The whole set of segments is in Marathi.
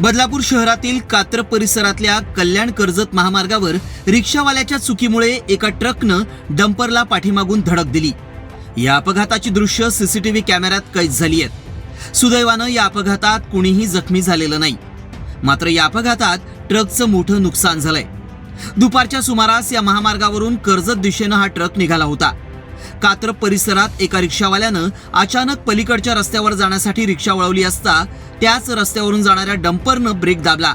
बदलापूर शहरातील कात्र परिसरातल्या कल्याण कर्जत महामार्गावर रिक्षावाल्याच्या चुकीमुळे एका ट्रकनं डंपरला पाठीमागून धडक दिली. या अपघाताची दृश्य सीसीटीव्ही कॅमेऱ्यात कैद झाली आहेत. सुदैवानं या अपघातात कुणीही जखमी झालेलं नाही. मात्र या अपघातात ट्रकचं मोठं नुकसान झालंय. दुपारच्या सुमारास या महामार्गावरून कर्जत दिशेनं हा ट्रक निघाला होता. कात्र परिसरात एका रिक्षावाल्यानं अचानक पलीकडच्या रस्त्यावर जाण्यासाठी रिक्षा वळवली असता त्याच रस्त्यावरून जाणाऱ्या डंपरनं ब्रेक दाबला.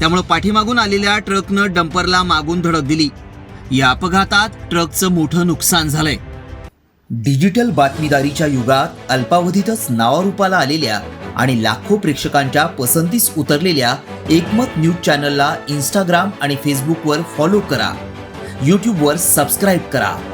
त्यामुळे पाठीमागून आलेल्या ट्रकनं डंपरला मागून धडक दिली. या अपघातात ट्रकचं मोठं नुकसान झालंय. डिजिटल बातमीदारीच्या युगात अल्पावधीतच नावारूपाला आलेल्या आणि लाखो प्रेक्षकांच्या पसंतीस उतरलेल्या एकमत न्यूज चॅनलला इंस्टाग्राम आणि फेसबुकवर फॉलो करा. यूट्यूबवर सबस्क्राईब करा.